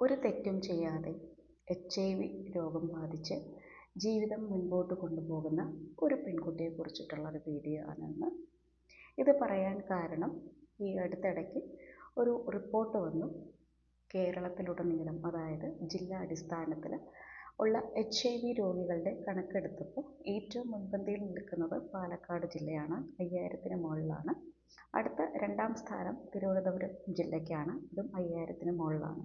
ഒരു തെറ്റും ചെയ്യാതെ എച്ച് ഐ വി രോഗം ബാധിച്ച് ജീവിതം മുൻപോട്ട് കൊണ്ടുപോകുന്ന ഒരു പെൺകുട്ടിയെ കുറിച്ചിട്ടുള്ള ഒരു വീഡിയോ ആണ് ഇന്ന് ഇത് പറയാൻ കാരണം ഈ അടുത്തിടയ്ക്ക് ഒരു റിപ്പോർട്ട് വന്നു. കേരളത്തിലുടനീളം അതായത് ജില്ലാ അടിസ്ഥാനത്തിൽ ഉള്ള എച്ച് ഐ വി രോഗികളുടെ കണക്കെടുത്തപ്പോൾ ഏറ്റവും മുൻപന്തിയിൽ നിൽക്കുന്നത് പാലക്കാട് ജില്ലയാണ്. അയ്യായിരത്തിന് മുകളിലാണ്. അടുത്ത രണ്ടാം സ്ഥാനം തിരുവനന്തപുരം ജില്ലയ്ക്കാണ്. ഇതും അയ്യായിരത്തിന് മുകളിലാണ്.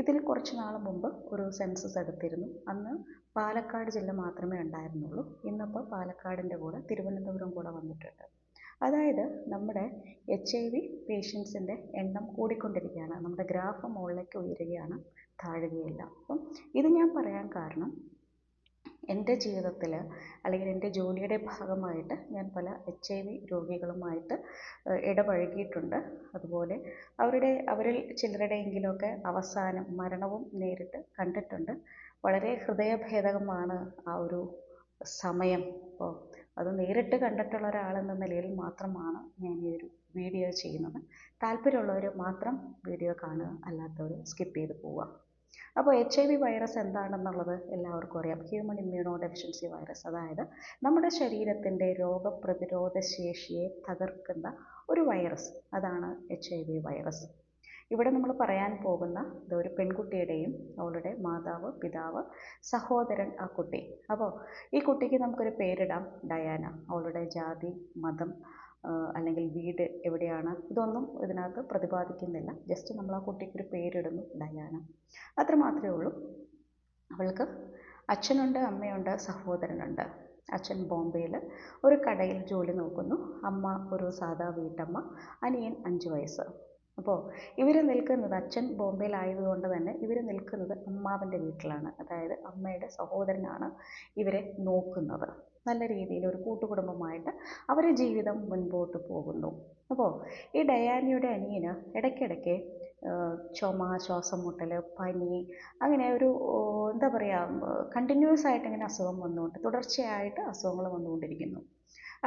ഇതിൽ കുറച്ച് നാൾ മുമ്പ് ഒരു സെൻസസ് എടുത്തിരുന്നു. അന്ന് പാലക്കാട് ജില്ല മാത്രമേ ഉണ്ടായിരുന്നുള്ളൂ. ഇന്നിപ്പോൾ പാലക്കാടിന്റെ കൂടെ തിരുവനന്തപുരം കൂടെ വന്നിട്ടുണ്ട്. അതായത് നമ്മുടെ എച്ച് ഐ വി പേഷ്യൻസിന്റെ എണ്ണം കൂടിക്കൊണ്ടിരിക്കുകയാണ്. നമ്മുടെ ഗ്രാഫ് മുകളിലേക്ക് ഉയരുകയാണ് താഴുകയില്ല. അപ്പം ഇത് ഞാൻ പറയാൻ കാരണം എന്റെ ജീവിതത്തിൽ അല്ലെങ്കിൽ എന്റെ ജോലിയുടെ ഭാഗമായിട്ട് ഞാൻ പല എച്ച് ഐ വി രോഗികളുമായിട്ട് ഇടപഴകിയിട്ടുണ്ട്. അതുപോലെ അവരുടെ അവരിൽ ചിലരുടെയെങ്കിലുമൊക്കെ അവസാനം മരണവും നേരിട്ട് കണ്ടിട്ടുണ്ട്. വളരെ ഹൃദയഭേദകമാണ് ആ ഒരു സമയം. അപ്പോൾ അത് നേരിട്ട് കണ്ടിട്ടുള്ള ഒരാളെന്ന നിലയിൽ മാത്രമാണ് ഞാൻ ഈ ഒരു വീഡിയോ ചെയ്യുന്നത്. താല്പര്യമുള്ളവർ മാത്രം വീഡിയോ കാണുക അല്ലാത്തവർ സ്കിപ്പ് ചെയ്ത് പോവുക. അപ്പോൾ എച്ച് ഐ വി വൈറസ് എന്താണെന്നുള്ളത് എല്ലാവർക്കും അറിയാം. ഹ്യൂമൻ ഇമ്മ്യൂണോ ഡെഫിഷ്യൻസി വൈറസ് അതായത് നമ്മുടെ ശരീരത്തിന്റെ രോഗപ്രതിരോധ ശേഷിയെ തകർക്കുന്ന ഒരു വൈറസ് അതാണ് എച്ച് ഐ വി വൈറസ് ഇവിടെ നമ്മൾ പറയാൻ പോകുന്ന ഒരു പെൺകുട്ടിയുടെയും അവളുടെ മാതാവ് പിതാവ് സഹോദരൻ ആ കുട്ടി. അപ്പോൾ ഈ കുട്ടിക്ക് നമുക്കൊരു പേരിടാം. ഡയാന. അവളുടെ ജാതി മതം അല്ലെങ്കിൽ വീട് എവിടെയാണ്? ഇതൊന്നും ഇതിനകത്ത് പ്രതിപാദിക്കുന്നില്ല. ജസ്റ്റ് നമ്മൾ ആ കുട്ടിക്കൊരു പേരിടുന്നു ഡയാന. അത്ര മാത്രമേ ഉള്ളൂ. അവൾക്ക് അച്ഛനുണ്ട് അമ്മയുണ്ട് സഹോദരനുണ്ട്. അച്ഛൻ ബോംബെയിൽ ഒരു കടയിൽ ജോലി നോക്കുന്നു. അമ്മ ഒരു സാധാ വീട്ടമ്മ അനിയൻ അഞ്ച് വയസ്സ്. അപ്പോൾ ഇവർ നിൽക്കുന്നത് അച്ഛൻ ബോംബെയിലായതുകൊണ്ട് തന്നെ ഇവർ നിൽക്കുന്നത് അമ്മാവന്റെ വീട്ടിലാണ്. അതായത് അമ്മയുടെ സഹോദരനാണ് ഇവരെ നോക്കുന്നത്. നല്ല രീതിയിൽ ഒരു കൂട്ടുകുടുംബമായിട്ട് അവർ ജീവിതം മുൻപോട്ട് പോകുന്നു. അപ്പോൾ ഈ ഡയാനയുടെ അനിയന് ഇടയ്ക്കിടയ്ക്ക് ചുമ ശ്വാസം മുട്ടൽ പനി അങ്ങനെ ഒരു എന്താ പറയുക കണ്ടിന്യൂസ് ആയിട്ട് ഇങ്ങനെ അസുഖം വന്നുകൊണ്ട് തുടർച്ചയായിട്ട് അസുഖങ്ങൾ വന്നുകൊണ്ടിരിക്കുന്നു.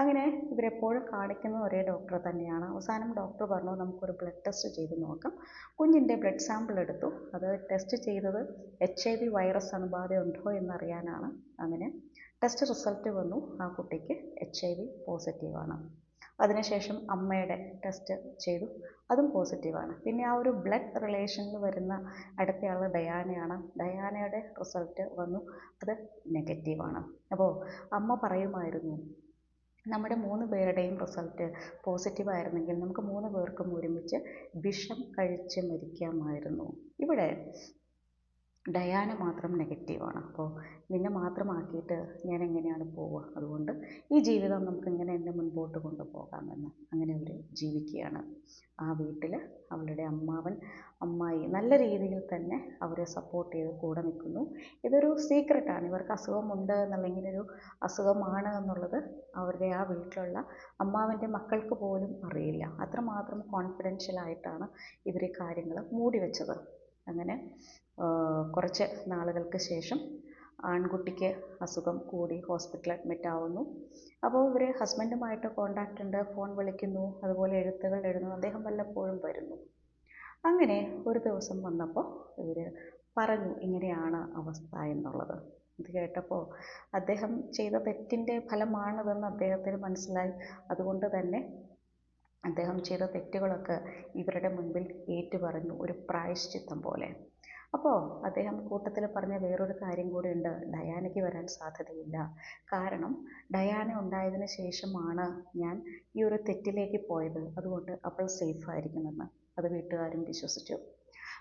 അങ്ങനെ ഇവരെപ്പോഴും കാണിക്കുന്ന ഒരേ ഡോക്ടർ തന്നെയാണ്. അവസാനം ഡോക്ടർ പറഞ്ഞു നമുക്കൊരു ബ്ലഡ് ടെസ്റ്റ് ചെയ്ത് നോക്കാം. കുഞ്ഞിന്റെ ബ്ലഡ് സാമ്പിൾ എടുത്തു. അത് ടെസ്റ്റ് ചെയ്തത് എച്ച് ഐ വി വൈറസ് അണുബാധയുണ്ടോ എന്നറിയാനാണ്. അങ്ങനെ ടെസ്റ്റ് റിസൾട്ട് വന്നു. ആ കുട്ടിക്ക് എച്ച് ഐ വി പോസിറ്റീവാണ് അതിനുശേഷം അമ്മയുടെ ടെസ്റ്റ് ചെയ്തു. അതും പോസിറ്റീവാണ് പിന്നെ ആ ഒരു ബ്ലഡ് റിലേഷനിൽ വരുന്ന അടുത്തയാൾ ഡയാനയാണ്. ഡയാനയുടെ റിസൾട്ട് വന്നു. അത് നെഗറ്റീവാണ് അപ്പോൾ അമ്മ പറയുമായിരുന്നു നമ്മുടെ മൂന്ന് പേരുടെയും റിസൾട്ട് പോസിറ്റീവ് ആയിരുന്നെങ്കിൽ നമുക്ക് മൂന്ന് പേർക്കും ഒരുമിച്ച് വിഷം കഴിച്ച് മരിക്കാമായിരുന്നു. ഇവിടെ ഡയാന മാത്രം നെഗറ്റീവാണ് അപ്പോൾ നിന്നെ മാത്രമാക്കിയിട്ട് ഞാൻ എങ്ങനെയാണ് പോവുക? അതുകൊണ്ട് ഈ ജീവിതം നമുക്ക് ഇങ്ങനെ തന്നെ മുൻപോട്ട് കൊണ്ടുപോകാമെന്ന് അങ്ങനെ അവർ ജീവിക്കുകയാണ്. ആ വീട്ടിൽ അവളുടെ അമ്മാവൻ അമ്മായി നല്ല രീതിയിൽ തന്നെ അവരെ സപ്പോർട്ട് ചെയ്ത് കൂടെ നിൽക്കുന്നു. ഇതൊരു സീക്രട്ടാണ് ഇവർക്ക് അസുഖമുണ്ട് എന്നുള്ള ഇങ്ങനൊരു അസുഖമാണ് എന്നുള്ളത് അവരുടെ ആ വീട്ടിലുള്ള അമ്മാവന്റെ മക്കൾക്ക് പോലും അറിയില്ല. അത്രമാത്രം കോൺഫിഡൻഷ്യലായിട്ടാണ് ഇവർ കാര്യങ്ങൾ മൂടി വെച്ചത്. അങ്ങനെ കുറച്ച് നാളുകൾക്ക് ശേഷം ആൺകുട്ടിക്ക് അസുഖം കൂടി ഹോസ്പിറ്റലിൽ അഡ്മിറ്റ് ആവുന്നു. അപ്പോൾ ഇവർ ഹസ്ബൻഡുമായിട്ട് കോൺടാക്റ്റ് ഉണ്ട് ഫോൺ വിളിക്കുന്നു അതുപോലെ എഴുത്തുകൾ എഴുതുന്നു അദ്ദേഹം വല്ലപ്പോഴും വരുന്നു. അങ്ങനെ ഒരു ദിവസം വന്നപ്പോൾ ഇവർ പറഞ്ഞു ഇങ്ങനെയാണ് അവസ്ഥ എന്നുള്ളത്. ഇത് കേട്ടപ്പോൾ അദ്ദേഹം ചെയ്ത തെറ്റിന്റെ ഫലമാണിതെന്ന് അദ്ദേഹത്തിന് മനസ്സിലായി. അതുകൊണ്ട് തന്നെ അദ്ദേഹം ചെയ്ത തെറ്റുകളൊക്കെ ഇവരുടെ മുൻപിൽ ഏറ്റുപറഞ്ഞു ഒരു പ്രായശ്ചിത്തം പോലെ. അപ്പോൾ അദ്ദേഹം കൂട്ടത്തിൽ പറഞ്ഞ വേറൊരു കാര്യം കൂടിയുണ്ട് ഡയാനയ്ക്ക് വരാൻ സാധ്യതയില്ല. കാരണം ഡയാന ഉണ്ടായതിന് ശേഷമാണ് ഞാൻ ഈ ഒരു തെറ്റിലേക്ക് പോയത്. അതുകൊണ്ട് അവൾ സേഫ് ആയിരിക്കുമെന്ന് അത് വീട്ടുകാരും വിശ്വസിച്ചു.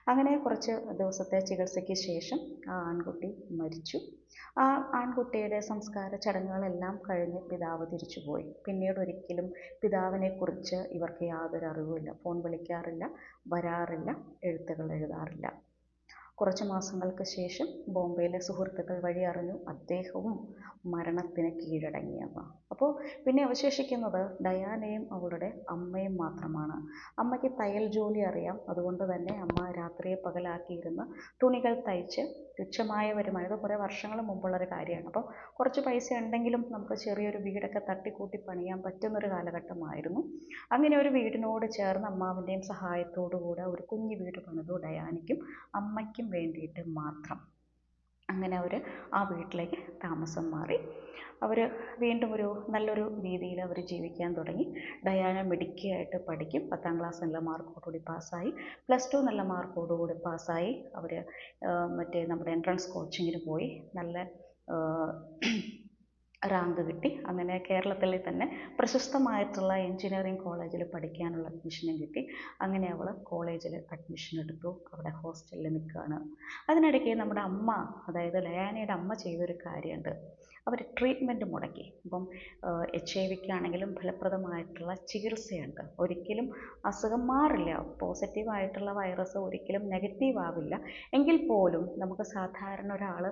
അങ്ങനെ കുറച്ച് ദിവസത്തെ ചികിത്സയ്ക്ക് ശേഷം ആ ആൺകുട്ടി മരിച്ചു. ആ ആൺകുട്ടിയുടെ സംസ്കാര ചടങ്ങുകളെല്ലാം കഴിഞ്ഞ് പിതാവ് തിരിച്ചുപോയി. പിന്നീട് ഒരിക്കലും പിതാവിനെക്കുറിച്ച് ഇവർക്ക് യാതൊരു അറിവുമില്ല. ഫോൺ വിളിക്കാറില്ല വരാറില്ല എഴുത്തുകൾ എഴുതാറില്ല. കുറച്ച് മാസങ്ങൾക്ക് ശേഷം ബോംബെയിലെ സുഹൃത്തുക്കൾ വഴി അറിഞ്ഞു അദ്ദേഹവും മരണത്തിന് കീഴടങ്ങിയെന്ന് അപ്പോൾ പിന്നെ അവശേഷിക്കുന്നത് ഡയാനയും അവളുടെ അമ്മയും മാത്രമാണ്. അമ്മയ്ക്ക് തയ്യൽ ജോലി അറിയാം. അതുകൊണ്ട് തന്നെ അമ്മ രാത്രിയെ പകലാക്കിയിരുന്ന് തുണികൾ തയ്ച്ച് തുച്ഛമായ വരുമാനം ഇത് കുറേ വർഷങ്ങൾ മുമ്പുള്ളൊരു കാര്യമാണ്. അപ്പോൾ കുറച്ച് പൈസ ഉണ്ടെങ്കിലും നമുക്ക് ചെറിയൊരു വീടൊക്കെ തട്ടിക്കൂട്ടി പണിയാൻ പറ്റുന്നൊരു കാലഘട്ടമായിരുന്നു. അങ്ങനെ ഒരു വീടിനോട് ചേർന്ന് അമ്മാവിന്റെയും സഹായത്തോടു കൂടെ ഒരു കുഞ്ഞു വീട് പണിതു ഡയാനയ്ക്കും അമ്മയ്ക്കും വേണ്ടിയിട്ട് മാത്രം. അങ്ങനെ അവർ ആ വീട്ടിലേക്ക് താമസം മാറി. അവർ വീണ്ടും ഒരു നല്ലൊരു രീതിയിൽ അവർ ജീവിക്കാൻ തുടങ്ങി. ഡയാന മിടുക്കിയായിട്ട് പഠിക്കും. പത്താം ക്ലാസ് നല്ല മാർക്കോടുകൂടി പാസ്സായി. പ്ലസ് ടു നല്ല മാർക്കോടുകൂടി പാസ്സായി. അവർ മറ്റേ നമ്മുടെ എൻട്രൻസ് കോച്ചിങ്ങിന് പോയി. നല്ല റാങ്ക് കിട്ടി. അങ്ങനെ കേരളത്തിലെ തന്നെ പ്രശസ്തമായിട്ടുള്ള എഞ്ചിനീയറിംഗ് കോളേജിൽ പഠിക്കാനുള്ള അഡ്മിഷനും കിട്ടി. അങ്ങനെ അവൾ കോളേജിൽ അഡ്മിഷൻ എടുത്തു. അവിടെ ഹോസ്റ്റലിൽ നിൽക്കുകയാണ്. അതിനിടയ്ക്ക് നമ്മുടെ അമ്മ അതായത് ലയാനയുടെ അമ്മ ചെയ്തൊരു കാര്യമുണ്ട്. അവർ ട്രീറ്റ്മെന്റ് മുടക്കി. ഇപ്പം എച്ച് ഐ വിക്കാണെങ്കിലും ഫലപ്രദമായിട്ടുള്ള ചികിത്സയുണ്ട്. ഒരിക്കലും അസുഖം മാറില്ല. പോസിറ്റീവായിട്ടുള്ള വൈറസ് ഒരിക്കലും നെഗറ്റീവ് ആവില്ല. എങ്കിൽ പോലും നമുക്ക് സാധാരണ ഒരാൾ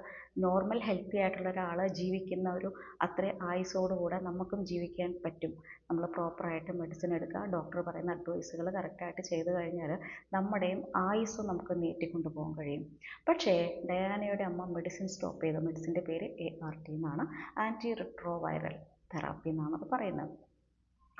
നോർമൽ ഹെൽത്തി ആയിട്ടുള്ള ഒരാൾ ജീവിക്കുന്ന ഒരു അത്ര ആയുസ്സോടുകൂടെ നമുക്കും ജീവിക്കാൻ പറ്റും. നമ്മൾ പ്രോപ്പറായിട്ട് മെഡിസിൻ എടുക്കുക. ഡോക്ടർ പറയുന്ന അഡ്വൈസുകൾ കറക്റ്റായിട്ട് ചെയ്തു കഴിഞ്ഞാൽ നമ്മുടെയും ആയുസ് നമുക്ക് നീട്ടിക്കൊണ്ടു പോകാൻ കഴിയും. പക്ഷേ ഡയാനയുടെ അമ്മ മെഡിസിൻ സ്റ്റോപ്പ് ചെയ്തു. മെഡിസിന്റെ പേര് എ ആർ ടി എന്നാണ്. ആന്റി റിട്രോ വൈറൽ തെറാപ്പി എന്നാണ് അത് പറയുന്നത്.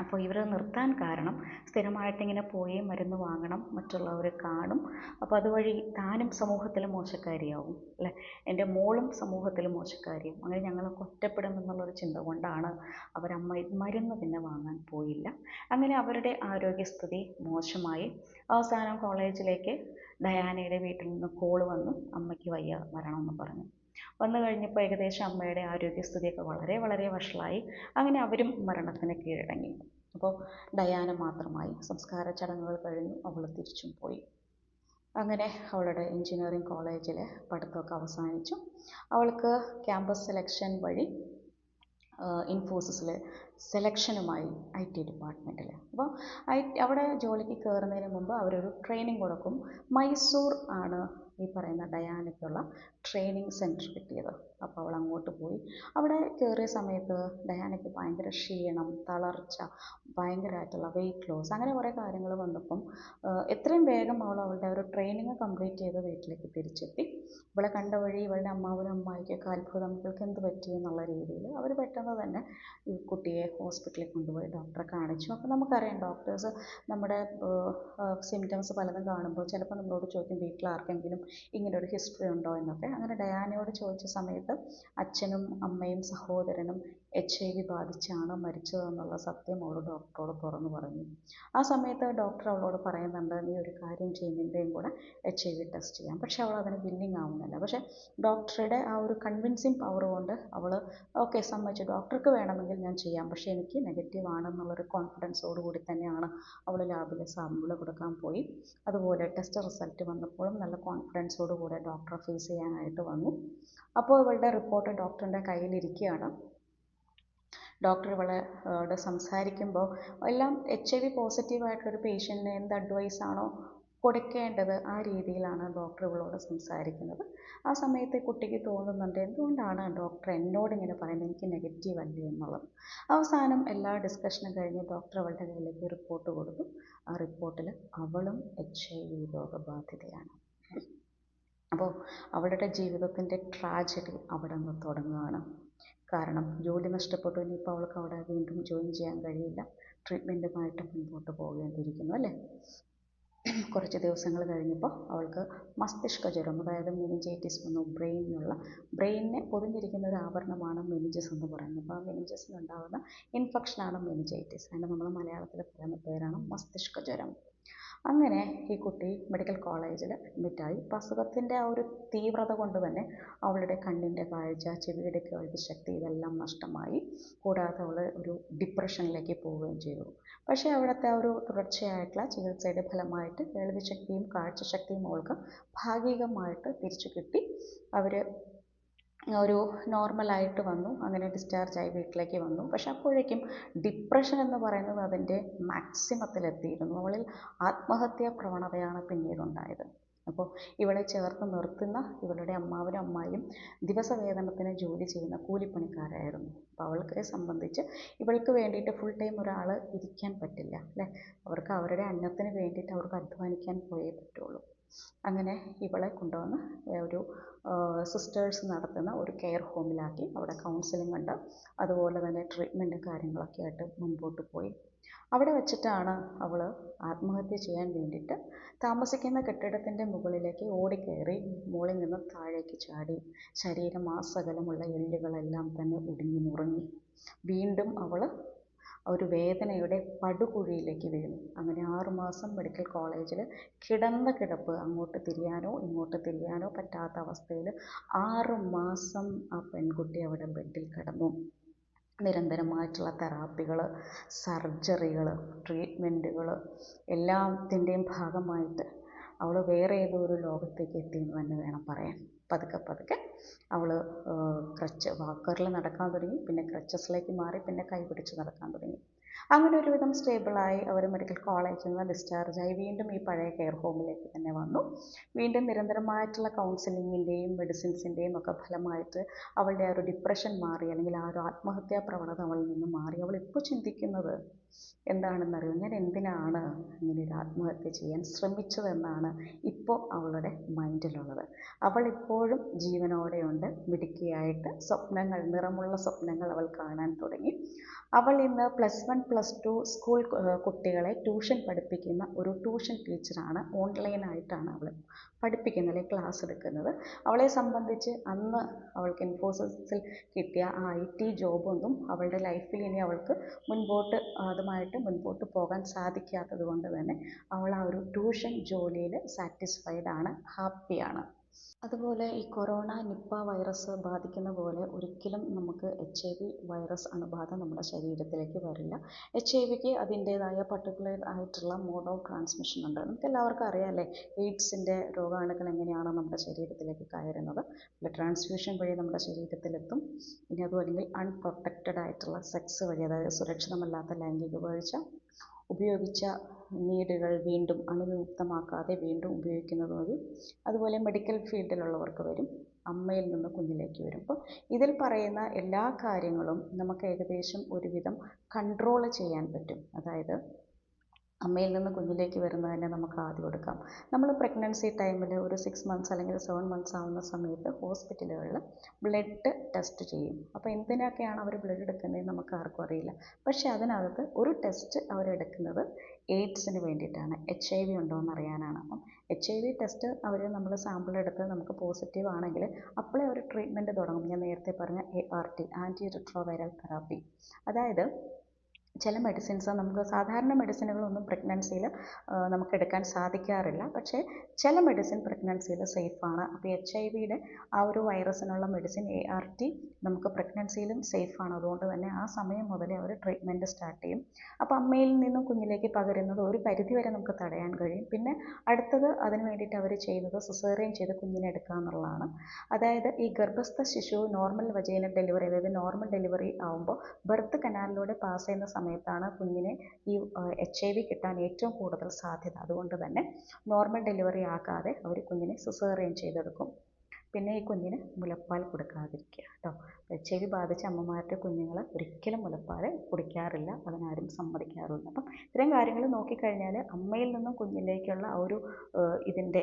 അപ്പോൾ ഇവർ നിർത്താൻ കാരണം സ്ഥിരമായിട്ട് ഇങ്ങനെ പോയി മരുന്ന് വാങ്ങണം മറ്റുള്ളവരെ കാണും. അപ്പോൾ അതുവഴി താനും സമൂഹത്തിൽ മോശക്കാരിയാവും അല്ലേ? എന്റെ മോളും സമൂഹത്തിൽ മോശക്കാരിയാവും. അങ്ങനെ ഞങ്ങളൊക്കെ ഒറ്റപ്പെടും എന്നുള്ളൊരു ചിന്ത കൊണ്ടാണ് അവർ അവരമ്മ മരുന്ന് പിന്നെ വാങ്ങാൻ പോയില്ല. അങ്ങനെ അവരുടെ ആരോഗ്യസ്ഥിതി മോശമായി. അവസാനം കോളേജിലേക്ക് ഡയാനയുടെ വീട്ടിൽ നിന്ന് കോൾ വന്നു. അമ്മയ്ക്ക് വയ്യ വരണമെന്ന് പറഞ്ഞു. വന്നു കഴിഞ്ഞപ്പോൾ ഏകദേശം അമ്മയുടെ ആരോഗ്യസ്ഥിതിയൊക്കെ വളരെ വളരെ വഷളായി. അങ്ങനെ അവരും മരണത്തിന് കീഴടങ്ങി. അപ്പോൾ ഡയാന മാത്രമായി സംസ്കാര ചടങ്ങുകൾ കഴിഞ്ഞു. അവൾ തിരിച്ചും പോയി. അങ്ങനെ അവളുടെ എഞ്ചിനീയറിംഗ് കോളേജിലെ പഠിത്തമൊക്കെ അവസാനിച്ചു. അവൾക്ക് ക്യാമ്പസ് സെലക്ഷൻ വഴി ഇൻഫോസിസിൽ സെലക്ഷനുമായി ഐ ടി ഡിപ്പാർട്ട്മെന്റിൽ അപ്പോൾ ഐ അവിടെ ജോലിക്ക് കയറുന്നതിന് മുമ്പ് അവരൊരു ട്രെയിനിങ് കൊടുക്കും. മൈസൂർ ആണ് ഈ പറയുന്ന ഡയാനയ്ക്കുള്ള ട്രെയിനിങ് സെന്റർ കിട്ടിയത്. അപ്പോൾ അവൾ അങ്ങോട്ട് പോയി. അവിടെ കയറിയ സമയത്ത് ഡയാനയ്ക്ക് ഭയങ്കര ക്ഷീണം തളർച്ച ഭയങ്കരമായിട്ടുള്ള വെയ്റ്റ് ലോസ് അങ്ങനെ കുറേ കാര്യങ്ങൾ വന്നപ്പം എത്രയും വേഗം അവൾ അവളുടെ ഒരു ട്രെയിനിങ് കംപ്ലീറ്റ് ചെയ്ത് വീട്ടിലേക്ക് തിരിച്ചെത്തി. ഇവളെ കണ്ട വഴി ഇവളുടെ അമ്മാവനും അമ്മായിക്കൊക്കെ അത്ഭുതം ഇവൾക്ക് എന്ത് പറ്റി എന്നുള്ള രീതിയിൽ അവർ പെട്ടെന്ന് തന്നെ ഈ കുട്ടിയെ ഹോസ്പിറ്റലിൽ കൊണ്ടുപോയി ഡോക്ടറെ കാണിച്ചു. അപ്പോൾ നമുക്കറിയാം ഡോക്ടേഴ്സ് നമ്മുടെ സിംറ്റംസ് പലതും കാണുമ്പോൾ ചിലപ്പോൾ നമ്മളോട് ചോദിക്കും വീട്ടിൽ ആർക്കെങ്കിലും ഇങ്ങനെ ഒരു ഹിസ്റ്ററി ഉണ്ടോ എന്നൊക്കെ. അങ്ങനെ ഡയാനയോട് ചോദിച്ച സമയത്ത് അച്ഛനും അമ്മയും സഹോദരനും എച്ച് ഐ വി ബാധിച്ചാണ് മരിച്ചതെന്നുള്ള സത്യം അവൾ ഡോക്ടറോട് തുറന്ന് പറഞ്ഞു. ആ സമയത്ത് ഡോക്ടർ അവളോട് പറയുന്നുണ്ട് നീ ഒരു കാര്യം ചെയ്യുന്നതിന്റെയും കൂടെ എച്ച് ഐ വി ടെസ്റ്റ് ചെയ്യാം. പക്ഷേ അവൾ അതിന് വില്ലിങ് ആവുന്നില്ല. പക്ഷേ ഡോക്ടറുടെ ആ ഒരു കൺവിൻസിങ് പവർ കൊണ്ട് അവൾ ഓക്കെ സമ്മതിച്ചു. ഡോക്ടർക്ക് വേണമെങ്കിൽ ഞാൻ ചെയ്യാം. പക്ഷേ എനിക്ക് നെഗറ്റീവ് ആണെന്നുള്ളൊരു കോൺഫിഡൻസോട് കൂടി തന്നെയാണ് അവൾ ലാബിലെ സാമ്പിൾ കൊടുക്കാൻ പോയി. അതുപോലെ ടെസ്റ്റ് റിസൾട്ട് വന്നപ്പോഴും നല്ല കോൺഫിഡൻസോട് കൂടെ ഡോക്ടറെ ഫേസ് ചെയ്യാനായിട്ട് വന്നു. അപ്പോൾ അവളുടെ റിപ്പോർട്ട് ഡോക്ടറിന്റെ കയ്യിലിരിക്കുകയാണ്. ഡോക്ടർ സംസാരിക്കുമ്പോൾ എല്ലാം എച്ച് ഐ വി പോസിറ്റീവ് ആയിട്ടുള്ളൊരു പേഷ്യന്റിന് എന്ത് അഡ്വൈസാണോ കൊടുക്കേണ്ടത് ആ രീതിയിലാണ് ഡോക്ടർ സംസാരിക്കുന്നത്. ആ സമയത്ത് കുട്ടിക്ക് തോന്നുന്നുണ്ട് എന്തുകൊണ്ടാണ് ഡോക്ടർ എന്നോട് ഇങ്ങനെ പറയുന്നത്? എനിക്ക് നെഗറ്റീവ് അല്ലേ എന്നുള്ളത്. അവസാനം എല്ലാ ഡിസ്കഷനും കഴിഞ്ഞ് ഡോക്ടർ അവളുടെ കയ്യിലേക്ക് റിപ്പോർട്ട് കൊടുത്തു. ആ റിപ്പോർട്ടിൽ അവളും എച്ച് ഐ വി രോഗബാധിതയാണ്. അപ്പോൾ അവളുടെ ജീവിതത്തിന്റെ ട്രാജഡി അവിടെ നിന്ന് തുടങ്ങുകയാണ്. കാരണം ജോലി നഷ്ടപ്പെട്ടു. ഇനിയിപ്പോൾ അവൾക്ക് അവിടെ വീണ്ടും ജോയിൻ ചെയ്യാൻ കഴിയില്ല. ട്രീറ്റ്മെന്റുമായിട്ട് മുൻപോട്ട് പോകേണ്ടിയിരിക്കുന്നു അല്ലേ? കുറച്ച് ദിവസങ്ങൾ കഴിഞ്ഞപ്പോൾ അവൾക്ക് മസ്തിഷ്ക ജ്വരം അതായത് മെനിഞ്ചൈറ്റിസ് വന്നു ബ്രെയിനിനുള്ള ബ്രെയിനിനെ പൊതിഞ്ഞിരിക്കുന്ന ഒരു ആവരണമാണ് മെനിഞ്ചസ് എന്ന് പറയുന്നത്. അപ്പോൾ ആ മെനിഞ്ചസിനുണ്ടാകുന്ന ഇൻഫെക്ഷനാണ് മെനിഞ്ചൈറ്റിസ് അതിന് നമ്മൾ മലയാളത്തിൽ പറയുന്ന പേരാണ് മസ്തിഷ്ക ജ്വരം. അങ്ങനെ ഈ കുട്ടി മെഡിക്കൽ കോളേജിൽ അഡ്മിറ്റായി ഇപ്പം അസുഖത്തിന്റെ ആ ഒരു തീവ്രത കൊണ്ട് തന്നെ അവളുടെ കണ്ണിന്റെ കാഴ്ച ചെവിയുടെ കേൾവിശക്തി ഇതെല്ലാം നഷ്ടമായി. കൂടാതെ അവൾ ഒരു ഡിപ്രഷനിലേക്ക് പോവുകയും ചെയ്തു. പക്ഷേ അവിടുത്തെ ആ ഒരു തുടർച്ചയായിട്ടുള്ള ചികിത്സയുടെ ഫലമായിട്ട് കേൾവിശക്തിയും കാഴ്ചശക്തിയും അവൾക്ക് ഭാഗികമായിട്ട് തിരിച്ചു കിട്ടി. അവർ ഒരു നോർമലായിട്ട് വന്നു. അങ്ങനെ ഡിസ്ചാർജായി വീട്ടിലേക്ക് വന്നു. പക്ഷെ അപ്പോഴേക്കും ഡിപ്രഷൻ എന്ന് പറയുന്നത് അതിന്റെ മാക്സിമത്തിലെത്തിയിരുന്നു അവളിൽ ആത്മഹത്യാ പ്രവണതയാണ് പിന്നീട് ഉണ്ടായത് അപ്പോൾ ഇവളെ ചേർത്ത് നിർത്തുന്ന ഇവളുടെ അമ്മാവനും അമ്മായിയും ദിവസവേതനത്തിന് ജോലി ചെയ്യുന്ന കൂലിപ്പണിക്കാരായിരുന്നു. അപ്പോൾ അവൾക്ക് സംബന്ധിച്ച് ഇവൾക്ക് വേണ്ടിയിട്ട് ഫുൾ ടൈം ഒരാൾ ഇരിക്കാൻ പറ്റില്ല അല്ലേ? അവർക്ക് അവരുടെ അന്നത്തിന് വേണ്ടിയിട്ട് അവർക്ക് അധ്വാനിക്കാൻ പോയേ പറ്റുള്ളൂ. അങ്ങനെ ഇവളെ കൊണ്ടുവന്ന് ഒരു സിസ്റ്റേഴ്സ് നടത്തുന്ന ഒരു കെയർ ഹോമിലാക്കി അവിടെ കൗൺസിലിംഗ് ഉണ്ട്. അതുപോലെ തന്നെ ട്രീറ്റ്മെന്റും കാര്യങ്ങളൊക്കെ ആയിട്ട് മുൻപോട്ട് പോയി. അവിടെ വെച്ചിട്ടാണ് അവൾ ആത്മഹത്യ ചെയ്യാൻ വേണ്ടിയിട്ട് താമസിക്കുന്ന കെട്ടിടത്തിന്റെ മുകളിലേക്ക് ഓടിക്കയറി മുകളിൽ നിന്ന് താഴേക്ക് ചാടി. ശരീരം ആസകലമുള്ള എല്ലുകളെല്ലാം തന്നെ ഒടിഞ്ഞു മുറിഞ്ഞു വീണ്ടും അവൾ ഒരു വേദനയുടെ പടുകുഴിയിലേക്ക് വീണു. അങ്ങനെ ആറുമാസം മെഡിക്കൽ കോളേജിൽ കിടന്ന കിടപ്പ് അങ്ങോട്ട് തിരിയാനോ ഇങ്ങോട്ട് തിരിയാനോ പറ്റാത്ത അവസ്ഥയിൽ ആറ് മാസം ആ പെൺകുട്ടി അവിടെ ബെഡിൽ കിടന്നു. നിരന്തരമായിട്ടുള്ള തെറാപ്പികൾ സർജറികൾ ട്രീറ്റ്മെന്റുകൾ എല്ലാത്തിന്റെയും ഭാഗമായിട്ട് അവൾ വേറെ ഏതോ ഒരു ലോകത്തേക്ക് എത്തി എന്ന് തന്നെ വേണം പറയാൻ. പതുക്കെ പതുക്കെ അവൾ ക്രച്ച് വാക്കറിൽ നടക്കാൻ തുടങ്ങി പിന്നെ ക്രച്ചസിലേക്ക് മാറി പിന്നെ കൈ പിടിച്ച് നടക്കാൻ തുടങ്ങി. അങ്ങനെ ഒരുവിധം സ്റ്റേബിളായി അവർ മെഡിക്കൽ കോളേജിൽ നിന്ന് ഡിസ്ചാർജായി വീണ്ടും ഈ പഴയ കെയർ ഹോമിലേക്ക് തന്നെ വന്നു. വീണ്ടും നിരന്തരമായിട്ടുള്ള കൗൺസിലിങ്ങിന്റെയും മെഡിസിൻസിന്റെയും ഒക്കെ ഫലമായിട്ട് അവളുടെ ആ ഒരു ഡിപ്രഷൻ മാറി അല്ലെങ്കിൽ ആ ഒരു ആത്മഹത്യാ പ്രവണത അവളിൽ നിന്ന് മാറി. അവൾ ഇപ്പോൾ ചിന്തിക്കുന്നത്? എന്താണെന്നറിയോ. ഞാൻ എന്തിനാണ് ഇങ്ങനെ ഒരു ആത്മഹത്യ ചെയ്യാൻ ശ്രമിച്ചതെന്നാണ് ഇപ്പോൾ അവളുടെ മൈൻഡിലുള്ളത്. അവൾ ഇപ്പോഴും ജീവനോടെയുണ്ട്. മിടുക്കിയായിട്ട് സ്വപ്നങ്ങൾ നിറമുള്ള സ്വപ്നങ്ങൾ അവൾ കാണാൻ തുടങ്ങി. അവൾ ഇന്ന് plus one plus two school കുട്ടികളെ ട്യൂഷൻ പഠിപ്പിക്കുന്ന ഒരു ട്യൂഷൻ ടീച്ചറാണ്. ഓൺലൈനായിട്ടാണ് അവൾ പഠിപ്പിക്കുന്നത് അല്ലെങ്കിൽ ക്ലാസ് എടുക്കുന്നത്. അവളെ സംബന്ധിച്ച് അന്ന് അവൾക്ക് ഇൻഫോസിസിൽ കിട്ടിയ ആ ഐ ടി ജോബൊന്നും അവളുടെ ലൈഫിൽ ഇനി അവൾക്ക് മുൻപോട്ട് അതുമായിട്ട് മുൻപോട്ട് പോകാൻ സാധിക്കാത്തത് കൊണ്ട് തന്നെ അവൾ ആ ഒരു ട്യൂഷൻ ജോലിയിൽ സാറ്റിസ്ഫൈഡ് ആണ് ഹാപ്പിയാണ് അതുപോലെ ഈ കൊറോണ നിപ്പ വൈറസ് ബാധിക്കുന്ന പോലെ ഒരിക്കലും നമുക്ക് എച്ച് ഐ വി വൈറസ് അണുബാധ നമ്മുടെ ശരീരത്തിലേക്ക് വരില്ല. എച്ച് ഐ വിക്ക് അതിന്റേതായ പർട്ടിക്കുലർ ആയിട്ടുള്ള മോഡ് ഓഫ് ട്രാൻസ്മിഷൻ ഉണ്ട്. നമുക്ക് എല്ലാവർക്കും അറിയാമല്ലേ എയ്ഡ്സിന്റെ രോഗാണുക്കൾ എങ്ങനെയാണ് നമ്മുടെ ശരീരത്തിലേക്ക് കയറുന്നത്. ബ്ലഡ് ട്രാൻസ്ഫ്യൂഷൻ വഴി നമ്മുടെ ശരീരത്തിലെത്തും. ഇനി അതും അല്ലെങ്കിൽ അൺപ്രൊട്ടക്റ്റഡ് ആയിട്ടുള്ള സെക്സ് വഴി അതായത് സുരക്ഷിതമല്ലാത്ത ലൈംഗിക വീഴ്ച ഉപയോഗിച്ച നീഡുകൾ വീണ്ടും അണുവിമുക്തമാക്കാതെ വീണ്ടും ഉപയോഗിക്കുന്നത് വഴി അതുപോലെ മെഡിക്കൽ ഫീൽഡിലുള്ളവർക്ക് വരും. അമ്മയിൽ നിന്ന് കുഞ്ഞിലേക്ക് വരും. അപ്പോൾ ഇതിൽ പറയുന്ന എല്ലാ കാര്യങ്ങളും നമുക്ക് ഏകദേശം ഒരുവിധം കൺട്രോൾ ചെയ്യാൻ പറ്റും. അതായത് അമ്മയിൽ നിന്ന് കുഞ്ഞിലേക്ക് വരുന്നതിനെ നമുക്ക് ആദ്യം എടുക്കാം. നമ്മൾ പ്രഗ്നൻസി ടൈമിൽ ഒരു സിക്സ് മന്ത്സ് അല്ലെങ്കിൽ സെവൻ മന്ത്സ് ആവുന്ന സമയത്ത് ഹോസ്പിറ്റലുകളിൽ ബ്ലഡ് ടെസ്റ്റ് ചെയ്യും. അപ്പോൾ എന്തിനൊക്കെയാണ് അവർ ബ്ലഡ് എടുക്കുന്നതെന്ന് നമുക്ക് ആർക്കും അറിയില്ല. പക്ഷേ അതിനകത്ത് ഒരു ടെസ്റ്റ് അവരെടുക്കുന്നത് എയ്ഡ്സിന് വേണ്ടിയിട്ടാണ്. എച്ച് ഐ വി ഉണ്ടോ എന്ന് അറിയാനാണ്. അപ്പം എച്ച് ഐ വി ടെസ്റ്റ് അവർ നമ്മൾ സാമ്പിൾ എടുത്ത് നമുക്ക് പോസിറ്റീവ് ആണെങ്കിൽ അപ്പോഴേ അവർ ട്രീറ്റ്മെന്റ് തുടങ്ങും. ഞാൻ നേരത്തെ പറഞ്ഞ A R T antiretroviral therapy അതായത് ചില മെഡിസിൻസ് നമുക്ക് സാധാരണ മെഡിസിനുകളൊന്നും പ്രഗ്നൻസിയിൽ നമുക്ക് എടുക്കാൻ സാധിക്കാറില്ല. പക്ഷേ ചില മെഡിസിൻ പ്രഗ്നൻസിയിൽ സേഫാണ് അപ്പോൾ എച്ച് ഐ വിയുടെ ആ ഒരു വൈറസിനുള്ള മെഡിസിൻ എ ആർ ടി നമുക്ക് പ്രഗ്നൻസിയിലും സേഫാണ് അതുകൊണ്ട് തന്നെ ആ സമയം മുതലേ അവർ ട്രീറ്റ്മെന്റ് സ്റ്റാർട്ട് ചെയ്യും. അപ്പോൾ അമ്മയിൽ നിന്നും കുഞ്ഞിലേക്ക് പകരുന്നത് ഒരു പരിധി വരെ നമുക്ക് തടയാൻ കഴിയും. പിന്നെ അടുത്തത് അതിന് വേണ്ടിയിട്ട് അവർ ചെയ്യുന്നത് സിസേറിയൻ ചെയ്ത് കുഞ്ഞിനെ എടുക്കുക എന്നുള്ളതാണ്. അതായത് ഈ ഗർഭസ്ഥ ശിശു നോർമൽ വജൈനൽ ഡെലിവറി അതായത് നോർമൽ ഡെലിവറി ആകുമ്പോൾ ബർത്ത് കനാലിലൂടെ പാസ് ചെയ്യുന്ന സമയത്താണ് കുഞ്ഞിന് ഈ എച്ച് ഐ വി കിട്ടാൻ ഏറ്റവും കൂടുതൽ സാധ്യത. അതുകൊണ്ട് തന്നെ നോർമൽ ഡെലിവറി ആക്കാതെ അവർ കുഞ്ഞിനെ സിസേറിയൻ ചെയ്തെടുക്കും. പിന്നെ ഈ കുഞ്ഞിന് മുലപ്പാൽ കൊടുക്കാതിരിക്കുക. കേട്ടോ. എച്ച് ഐ വി ബാധിച്ച അമ്മമാരുടെ കുഞ്ഞുങ്ങൾ ഒരിക്കലും മുലപ്പാൽ കുടിക്കാറില്ല. അതിനാരും സമ്മതിക്കാറുമില്ല. അപ്പം ഇത്തരം കാര്യങ്ങൾ നോക്കിക്കഴിഞ്ഞാൽ അമ്മയിൽ നിന്നും കുഞ്ഞിലേക്കുള്ള ആ ഒരു ഇതിന്റെ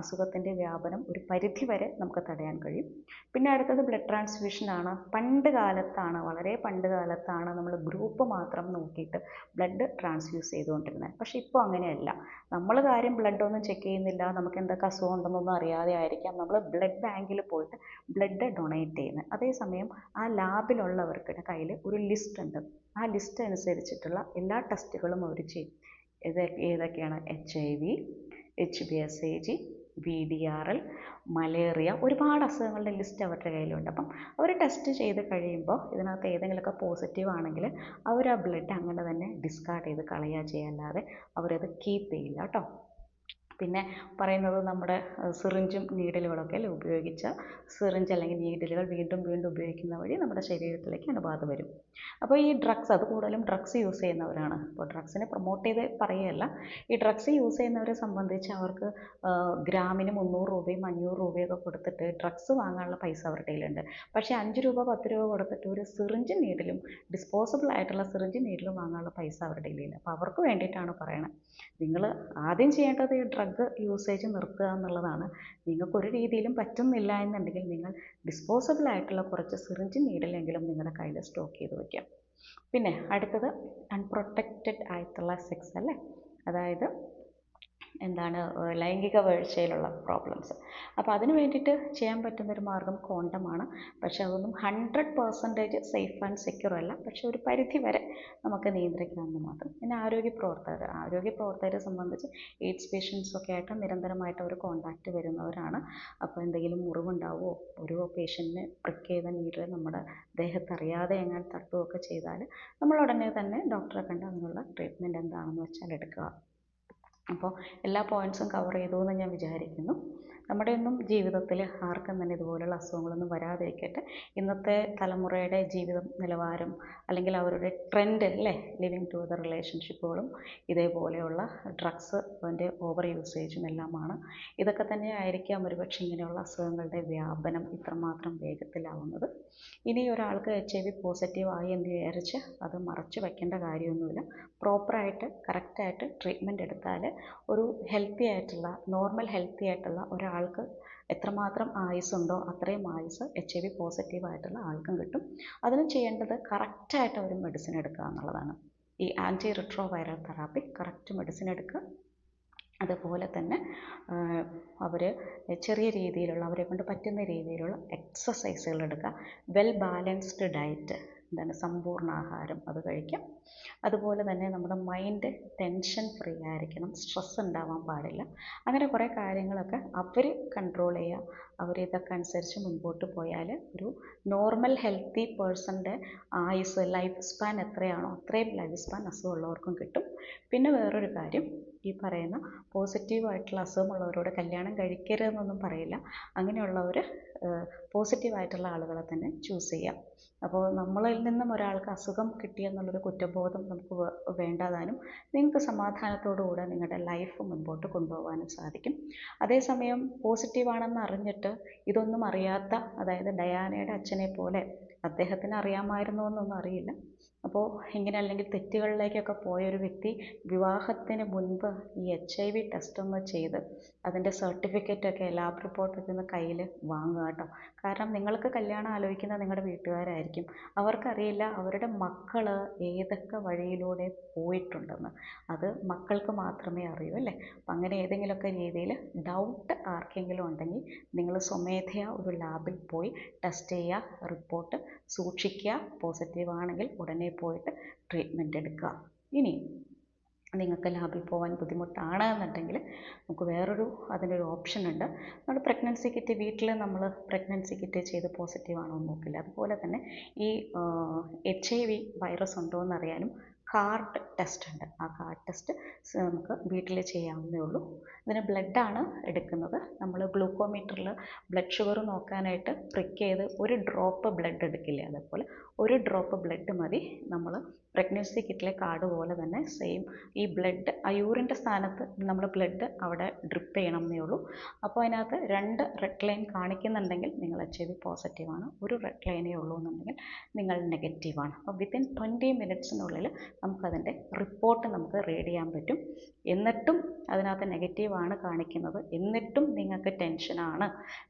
അസുഖത്തിന്റെ വ്യാപനം ഒരു പരിധി വരെ നമുക്ക് തടയാൻ കഴിയും. പിന്നെ അടുത്തത് ബ്ലഡ് ട്രാൻസ്ഫ്യൂഷനാണ്. പണ്ട് കാലത്താണ് വളരെ പണ്ട് കാലത്താണ് നമ്മൾ ഗ്രൂപ്പ് മാത്രം നോക്കിയിട്ട് ബ്ലഡ് ട്രാൻസ്ഫ്യൂസ് ചെയ്തുകൊണ്ടിരുന്നത്. പക്ഷേ ഇപ്പോൾ അങ്ങനെയല്ല. നമ്മൾ കാര്യം ബ്ലഡ് ഒന്നും ചെക്ക് ചെയ്യുന്നില്ല. നമുക്ക് എന്തൊക്കെ അസുഖം ഉണ്ടെന്നൊന്നും അറിയാതെ ആയിരിക്കാം നമ്മൾ ബ്ലഡ് ബാങ്കിൽ പോയിട്ട് ബ്ലഡ് ഡൊണേറ്റ് ചെയ്യുന്നത്. അതേസമയം ആ ലാബിലുള്ളവർക്കുടെ കയ്യിൽ ഒരു ലിസ്റ്റ് ഉണ്ട് ആ ലിസ്റ്റ് അനുസരിച്ചിട്ടുള്ള എല്ലാ ടെസ്റ്റുകളും അവർ ചെയ്യും. ഇത് ഏതൊക്കെയാണ്? H I V H B S A G V D R L malaria ഒരുപാട് അസുഖങ്ങളുടെ ലിസ്റ്റ് അവരുടെ കയ്യിലുണ്ട്. അപ്പം അവർ ടെസ്റ്റ് ചെയ്ത് കഴിയുമ്പോൾ ഇതിനകത്ത് ഏതെങ്കിലുമൊക്കെ പോസിറ്റീവ് ആണെങ്കിൽ അവർ ആ ബ്ലഡ് അങ്ങനെ തന്നെ ഡിസ്കാർഡ് ചെയ്ത് കളയുക ചെയ്യല്ലാതെ അവരത് കീപ്പ് ചെയ്യില്ല കേട്ടോ. പിന്നെ പറയുന്നത് നമ്മുടെ സിറിഞ്ചും നീഡിലുകളൊക്കെ അല്ലേ ഉപയോഗിച്ച് സിറിഞ്ച് അല്ലെങ്കിൽ നീഡിലുകൾ വീണ്ടും വീണ്ടും ഉപയോഗിക്കുന്ന വഴി നമ്മുടെ ശരീരത്തിലേക്ക് അണുബാധ വരും. അപ്പോൾ ഈ ഡ്രഗ്സ് അത് കൂടുതലും ഡ്രഗ്സ് യൂസ് ചെയ്യുന്നവരാണ്. അപ്പോൾ ഡ്രഗ്സിനെ പ്രൊമോട്ട് ചെയ്ത് പറയുകയല്ല. ഈ ഡ്രഗ്സ് യൂസ് ചെയ്യുന്നവരെ സംബന്ധിച്ച് അവർക്ക് ഗ്രാമിന് മുന്നൂറ് രൂപയും അഞ്ഞൂറ് രൂപയൊക്കെ കൊടുത്തിട്ട് ഡ്രഗ്സ് വാങ്ങാനുള്ള പൈസ അവരുടെ കയ്യിലുണ്ട്. പക്ഷേ അഞ്ച് രൂപ പത്ത് രൂപ കൊടുത്തിട്ട് ഒരു സിറിഞ്ച് നീഡിലും ഡിസ്പോസിബിൾ ആയിട്ടുള്ള സിറിഞ്ച് നീഡിലും വാങ്ങാനുള്ള പൈസ അവരുടെ കയ്യിലില്ല അപ്പോൾ അവർക്ക് വേണ്ടിയിട്ടാണ് പറയുന്നത് നിങ്ങൾ ആദ്യം ചെയ്യേണ്ടത് ഈ ഡ്രഗ് യൂസേജ് നിർത്തുക എന്നുള്ളതാണ്. നിങ്ങൾക്ക് ഒരു രീതിയിലും പറ്റുന്നില്ല എന്നുണ്ടെങ്കിൽ നിങ്ങൾ ഡിസ്പോസിബിൾ ആയിട്ടുള്ള കുറച്ച് സിറിഞ്ച് നീഡിലെങ്കിലും നിങ്ങളുടെ കയ്യിൽ സ്റ്റോക്ക് ചെയ്ത് വയ്ക്കാം പിന്നെ അടുത്തത് അൺപ്രൊട്ടക്റ്റഡ് ആയിട്ടുള്ള സെക്സ് അല്ലേ? അതായത് എന്താണ് ലൈംഗിക വീഴ്ചയിലുള്ള പ്രോബ്ലംസ് അപ്പോൾ അതിന് വേണ്ടിയിട്ട് ചെയ്യാൻ പറ്റുന്നൊരു മാർഗം കോണ്ടമാണ്. പക്ഷെ അതൊന്നും hundred percentage safe and secure അല്ല. പക്ഷെ ഒരു പരിധി വരെ നമുക്ക് നിയന്ത്രിക്കാവുന്ന മാത്രം പിന്നെ ആരോഗ്യ പ്രവർത്തകർ ആരോഗ്യ പ്രവർത്തകരെ സംബന്ധിച്ച് എയ്ഡ്സ് പേഷ്യൻസ് ഒക്കെ ആയിട്ട് നിരന്തരമായിട്ട് അവർ കോണ്ടാക്റ്റ് വരുന്നവരാണ്. അപ്പോൾ എന്തെങ്കിലും മുറിവുണ്ടാവുമോ ഒരു പേഷ്യന്റിനെ പ്രിക്ക് ചെയ്ത നീഡിൽ നമ്മുടെ ദേഹത്തറിയാതെ എങ്ങനെ തട്ടുകയൊക്കെ ചെയ്താൽ നമ്മൾ ഉടനെ തന്നെ ഡോക്ടറെ കണ്ട് അതിനുള്ള ട്രീറ്റ്മെന്റ് എന്താണെന്ന് വെച്ചാൽ എടുക്കുക. അപ്പോൾ എല്ലാ പോയിന്റ്സും കവർ ചെയ്തു എന്ന് ഞാൻ വിചാരിക്കുന്നു. നമ്മുടെയൊന്നും ജീവിതത്തിൽ ആർക്കും തന്നെ ഇതുപോലുള്ള അസുഖങ്ങളൊന്നും വരാതിരിക്കട്ടെ. ഇന്നത്തെ തലമുറയുടെ ജീവിത നിലവാരം അല്ലെങ്കിൽ അവരുടെ ട്രെൻഡ് അല്ലേ? ലിവിങ് ടു ടുഗദർ റിലേഷൻഷിപ്പുകളും ഇതേപോലെയുള്ള ഡ്രഗ്സ് അതിന്റെ ഓവർ യൂസേജും എല്ലാമാണ്. ഇതൊക്കെ തന്നെ ആയിരിക്കാം ഒരുപക്ഷെ ഇങ്ങനെയുള്ള അസുഖങ്ങളുടെ വ്യാപനം ഇത്രമാത്രം വേഗത്തിലാവുന്നത്. ഇനി ഒരാൾക്ക് എച്ച് ഐ വി പോസിറ്റീവ് ആയി എന്ന് വിചാരിച്ച് അത് മറച്ചു വയ്ക്കേണ്ട കാര്യമൊന്നുമില്ല. പ്രോപ്പറായിട്ട് കറക്റ്റായിട്ട് ട്രീറ്റ്മെന്റ് എടുത്താൽ ഒരു ഹെൽത്തി ആയിട്ടുള്ള നോർമൽ ഹെൽത്തി ആയിട്ടുള്ള ഒരാൾക്ക് എത്രമാത്രം ആയുസ്സുണ്ടോ അത്രയും ആയുസ് എച്ച് ഐ വി പോസിറ്റീവ് ആയിട്ടുള്ള ആൾക്കും കിട്ടും. അതിന് ചെയ്യേണ്ടത് കറക്റ്റായിട്ട് ഒരു മെഡിസിൻ എടുക്കുക എന്നുള്ളതാണ്. ഈ anti retro viral therapy correct medicine എടുക്കുക. അതുപോലെ തന്നെ അവർ ചെറിയ രീതിയിലുള്ള അവരെ കൊണ്ട് പറ്റുന്ന രീതിയിലുള്ള എക്സസൈസുകൾ എടുക്കുക. വെൽ ബാലൻസ്ഡ് ഡയറ്റ് എന്താണ് സമ്പൂർണ ആഹാരം അത് കഴിക്കാം. അതുപോലെ തന്നെ നമ്മുടെ മൈൻഡ് ടെൻഷൻ ഫ്രീ ആയിരിക്കണം. സ്ട്രെസ് ഉണ്ടാവാൻ പാടില്ല. അങ്ങനെ കുറേ കാര്യങ്ങളൊക്കെ അവർ കൺട്രോൾ ചെയ്യുക. അവർ ഇതൊക്കെ അനുസരിച്ച് മുൻപോട്ട് പോയാൽ ഒരു നോർമൽ ഹെൽത്തി പേഴ്സന്റെ ആയുസ് ലൈഫ് സ്പാൻ എത്രയാണോ അത്രയും ലൈഫ് സ്പാൻ അസുഖമുള്ളവർക്കും കിട്ടും. പിന്നെ വേറൊരു കാര്യം ഈ പറയുന്ന പോസിറ്റീവായിട്ടുള്ള അസുഖമുള്ളവരോട് കല്യാണം കഴിക്കരുതെന്നൊന്നും പറയില്ല. അങ്ങനെയുള്ളവർ പോസിറ്റീവായിട്ടുള്ള ആളുകളെ തന്നെ ചൂസ് ചെയ്യാം. അപ്പോൾ നമ്മളിൽ നിന്നും ഒരാൾക്ക് അസുഖം കിട്ടിയെന്നുള്ളൊരു കുറ്റബോധം നമുക്ക് വേണ്ടാതാനും നിങ്ങൾക്ക് സമാധാനത്തോടുകൂടെ നിങ്ങളുടെ ലൈഫ് മുൻപോട്ട് കൊണ്ടുപോകാനും സാധിക്കും. അതേസമയം പോസിറ്റീവാണെന്ന് അറിഞ്ഞിട്ട് ഇതൊന്നും അറിയാത്ത അതായത് ഡയാനയുടെ അച്ഛനെ പോലെ അദ്ദേഹത്തിന് അറിയാമായിരുന്നോ എന്നൊന്നും അറിയില്ല. അപ്പോൾ ഇങ്ങനെ അല്ലെങ്കിൽ തെറ്റുകളിലേക്കൊക്കെ പോയ ഒരു വ്യക്തി വിവാഹത്തിന് മുൻപ് ഈ എച്ച് ഐ വി ടെസ്റ്റ് ഒന്ന് ചെയ്ത് അതിന്റെ സർട്ടിഫിക്കറ്റൊക്കെ ലാബ് റിപ്പോർട്ടൊക്കെ ഒന്ന് കയ്യിൽ വാങ്ങുക കേട്ടോ. കാരണം നിങ്ങൾക്ക് കല്യാണം ആലോചിക്കുന്ന നിങ്ങളുടെ വീട്ടുകാരായിരിക്കും. അവർക്കറിയില്ല അവരുടെ മക്കൾ ഏതൊക്കെ വഴിയിലൂടെ പോയിട്ടുണ്ടെന്ന്. അത് മക്കൾക്ക് മാത്രമേ അറിയൂ അല്ലേ? അപ്പം അങ്ങനെ ഏതെങ്കിലുമൊക്കെ രീതിയിൽ ഡൗട്ട് ആർക്കെങ്കിലും ഉണ്ടെങ്കിൽ നിങ്ങൾ സ്വമേധയാ ഒരു ലാബിൽ പോയി ടെസ്റ്റ് ചെയ്യുക റിപ്പോർട്ട് സൂക്ഷിക്കുക പോസിറ്റീവ് ആണെങ്കിൽ ഉടനെ പോയിട്ട് ട്രീറ്റ്മെന്റ് എടുക്കുക. ഇനി നിങ്ങൾക്ക് ലാബിൽ പോകാൻ ബുദ്ധിമുട്ടാണ് എന്നുണ്ടെങ്കിൽ നമുക്ക് വേറൊരു ഒരു ഓപ്ഷൻ ഉണ്ട്. നമ്മൾ പ്രഗ്നൻസി കിറ്റ് വീട്ടിൽ നമ്മൾ പ്രഗ്നൻസി കിറ്റ് ചെയ്ത് പോസിറ്റീവാണോ എന്ന് നോക്കില്ല. അതുപോലെ തന്നെ ഈ എച്ച് ഐ വി വൈറസ് ഉണ്ടോ എന്നറിയാനും കാർഡ് ടെസ്റ്റ് ഉണ്ട്. ആ കാർഡ് ടെസ്റ്റ് നമുക്ക് വീട്ടിൽ ചെയ്യാവുന്നേ ഉള്ളൂ. ഇതിന് ബ്ലഡാണ് എടുക്കുന്നത്. നമ്മൾ ഗ്ലൂക്കോമീറ്ററിൽ ബ്ലഡ് ഷുഗർ നോക്കാനായിട്ട് പ്രിക്ക് ചെയ്ത് ഒരു ഡ്രോപ്പ് ബ്ലഡ് എടുക്കില്ലേ? അതേപോലെ ഒരു ഡ്രോപ്പ് ബ്ലഡ് മതി. നമ്മൾ പ്രഗ്നൻസി കിറ്റിലെ കാർഡ് പോലെ തന്നെ സെയിം ഈ ബ്ലഡ് ആ യൂറിന്റെ സ്ഥാനത്ത് നമ്മൾ ബ്ലഡ് അവിടെ ഡ്രിപ്പ് ചെയ്യണം എന്നേ ഉള്ളൂ. അപ്പോൾ അതിനകത്ത് രണ്ട് റെഡ് ലൈൻ കാണിക്കുന്നുണ്ടെങ്കിൽ നിങ്ങൾ എച്ച് ഐ വി പോസിറ്റീവാണ് ഒരു റെഡ് ലൈനേ ഉള്ളൂ എന്നുണ്ടെങ്കിൽ നിങ്ങൾ നെഗറ്റീവാണ് അപ്പോൾ വിത്തിൻ ട്വന്റി മിനിറ്റ്സിനുള്ളിൽ നമുക്കതിന്റെ റിപ്പോർട്ട് നമുക്ക് റീഡ് ചെയ്യാൻ പറ്റും. എന്നിട്ടും അതിനകത്ത് നെഗറ്റീവാണ് കാണിക്കുന്നത്. എന്നിട്ടും നിങ്ങൾക്ക് ടെൻഷനാണ്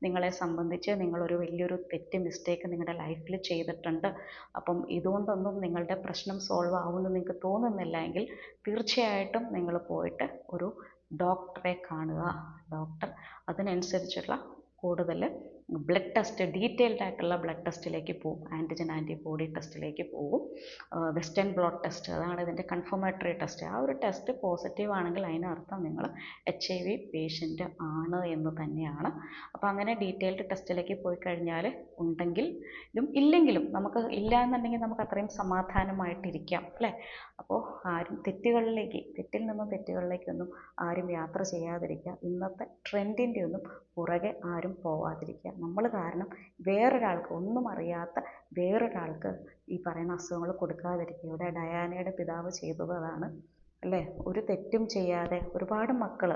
നിങ്ങളെ സംബന്ധിച്ച് നിങ്ങളൊരു വലിയൊരു തെറ്റ് മിസ്റ്റേക്ക് നിങ്ങളുടെ ലൈഫിൽ ചെയ്തിട്ടുണ്ട്. അപ്പം ഇതുകൊണ്ടൊന്നും നിങ്ങളുടെ പ്രശ്നം സോൾവ് ആവുമെന്ന് നിങ്ങൾക്ക് തോന്നുന്നില്ല എങ്കിൽ തീർച്ചയായിട്ടും നിങ്ങൾ പോയിട്ട് ഒരു ഡോക്ടറെ കാണുക. ഡോക്ടർ അതിനനുസരിച്ചുള്ള കൂടുതൽ ബ്ലഡ് ടെസ്റ്റ് ഡീറ്റെയിൽഡ് ആയിട്ടുള്ള ബ്ലഡ് ടെസ്റ്റിലേക്ക് പോകും. ആന്റിജൻ ആന്റിബോഡി ടെസ്റ്റിലേക്ക് പോകും. വെസ്റ്റേൺ ബ്ലോട്ട് ടെസ്റ്റ് അതാണ് ഇതിന്റെ കൺഫർമേറ്ററി ടെസ്റ്റ് ആ ഒരു ടെസ്റ്റ് പോസിറ്റീവ് ആണെങ്കിൽ അതിനർത്ഥം നിങ്ങൾ എച്ച് ഐ വി പേഷ്യന്റ് ആണ് എന്ന് തന്നെയാണ്. അപ്പോൾ അങ്ങനെ ഡീറ്റെയിൽഡ് ടെസ്റ്റിലേക്ക് പോയി കഴിഞ്ഞാൽ ഉണ്ടെങ്കിൽ ഇതും ഇല്ലെങ്കിലും നമുക്ക് ഇല്ല എന്നുണ്ടെങ്കിൽ നമുക്ക് അത്രയും സമാധാനമായിട്ടിരിക്കാം അല്ലേ? അപ്പോൾ ആരും തെറ്റുകളിലേക്ക് തെറ്റിൽ നിന്നും തെറ്റുകളിലേക്കൊന്നും ആരും യാത്ര ചെയ്യാതിരിക്കുക. ഇന്നത്തെ ട്രെൻഡിന്റെ ഒന്നും പുറകെ ആരും പോവാതിരിക്കുക. നമ്മൾ കാരണം വേറൊരാൾക്ക് ഒന്നും അറിയാത്ത വേറൊരാൾക്ക് ഈ പറയുന്ന അസുഖങ്ങൾ കൊടുക്കാതിരിക്കുക. ഇവിടെ ഡയാനയുടെ പിതാവ് ചെയ്തതാണ്. അല്ലേ? ഒരു തെറ്റും ചെയ്യാതെ ഒരുപാട് മക്കൾ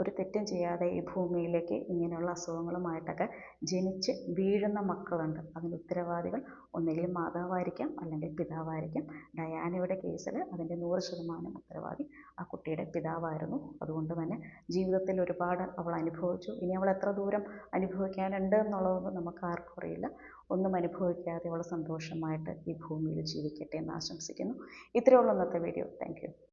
ഒരു തെറ്റും ചെയ്യാതെ ഈ ഭൂമിയിലേക്ക് ഇങ്ങനെയുള്ള അസുഖങ്ങളുമായിട്ടൊക്കെ ജനിച്ച് വീഴുന്ന മക്കളുണ്ട്. അതിന് ഉത്തരവാദികൾ ഒന്നുകിൽ മാതാവായിരിക്കാം അല്ലെങ്കിൽ പിതാവായിരിക്കാം. ഡയാനയുടെ കേസിൽ അതിന്റെ നൂറ് ശതമാനം ഉത്തരവാദി ആ കുട്ടിയുടെ പിതാവായിരുന്നു. അതുകൊണ്ട് തന്നെ ജീവിതത്തിൽ ഒരുപാട് അവൾ അനുഭവിച്ചു. ഇനി അവൾ എത്ര ദൂരം അനുഭവിക്കാനുണ്ട് എന്നുള്ളതൊന്നും നമുക്ക് ആർക്കും അറിയില്ല. ഒന്നും അനുഭവിക്കാതെ അവൾ സന്തോഷമായിട്ട് ഈ ഭൂമിയിൽ ജീവിക്കട്ടെ എന്ന് ആശംസിക്കുന്നു. ഇത്രയേ ഉള്ളൂ ഇന്നത്തെ വീഡിയോ. താങ്ക്